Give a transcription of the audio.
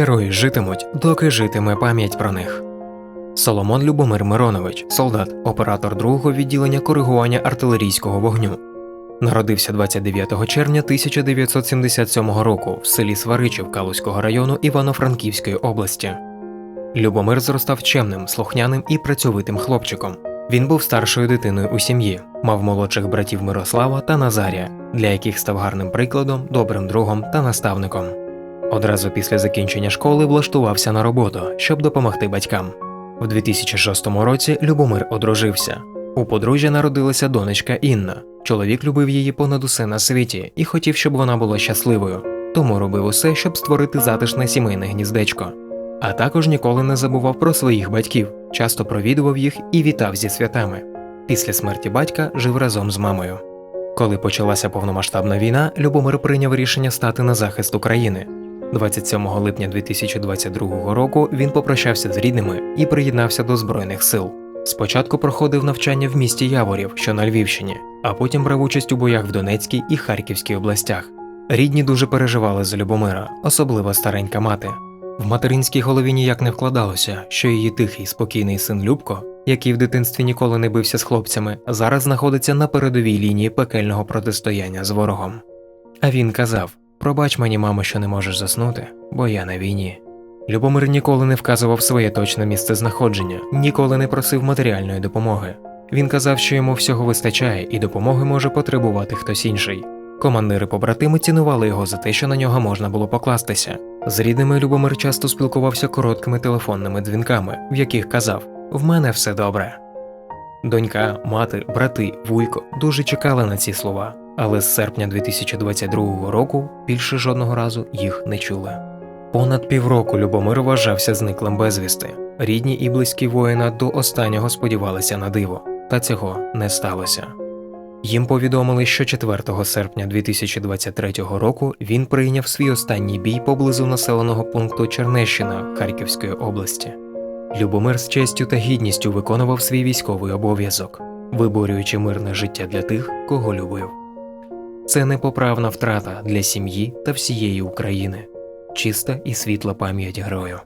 Герої житимуть, доки житиме пам'ять про них. Соломон Любомир Миронович, солдат, оператор другого відділення коригування артилерійського вогню. Народився 29 червня 1977 року в селі Сваричів Калузького району Івано-Франківської області. Любомир зростав чемним, слухняним і працьовитим хлопчиком. Він був старшою дитиною у сім'ї, мав молодших братів Мирослава та Назарія, для яких став гарним прикладом, добрим другом та наставником. Одразу після закінчення школи влаштувався на роботу, щоб допомогти батькам. В 2006 році Любомир одружився. У подружжя народилася донечка Інна. Чоловік любив її понад усе на світі і хотів, щоб вона була щасливою, тому робив усе, щоб створити затишне сімейне гніздечко. А також ніколи не забував про своїх батьків, часто провідував їх і вітав зі святами. Після смерті батька жив разом з мамою. Коли почалася повномасштабна війна, Любомир прийняв рішення стати на захист України. 27 липня 2022 року він попрощався з рідними і приєднався до Збройних сил. Спочатку проходив навчання в місті Яворів, що на Львівщині, а потім брав участь у боях в Донецькій і Харківській областях. Рідні дуже переживали за Любомира, особливо старенька мати. В материнській голові ніяк не вкладалося, що її тихий, спокійний син Любко, який в дитинстві ніколи не бився з хлопцями, зараз знаходиться на передовій лінії пекельного протистояння з ворогом. А він казав: Пробач мені, мамо, що не можеш заснути, бо я на війні. Любомир ніколи не вказував своє точне місце знаходження, ніколи не просив матеріальної допомоги. Він казав, що йому всього вистачає і допомоги може потребувати хтось інший. Командири побратими цінували його за те, що на нього можна було покластися. З рідними Любомир часто спілкувався короткими телефонними дзвінками, в яких казав: В мене все добре. Донька, мати, брати, вуйко дуже чекали на ці слова, але з серпня 2022 року більше жодного разу їх не чули. Понад півроку Любомир вважався зниклим безвісти. Рідні і близькі воїна до останнього сподівалися на диво, та цього не сталося. Їм повідомили, що 4 серпня 2023 року він прийняв свій останній бій поблизу населеного пункту Чернещина Харківської області. Любомир з честю та гідністю виконував свій військовий обов'язок, виборюючи мирне життя для тих, кого любив. Це непоправна втрата для сім'ї та всієї України, чиста і світла пам'ять герою.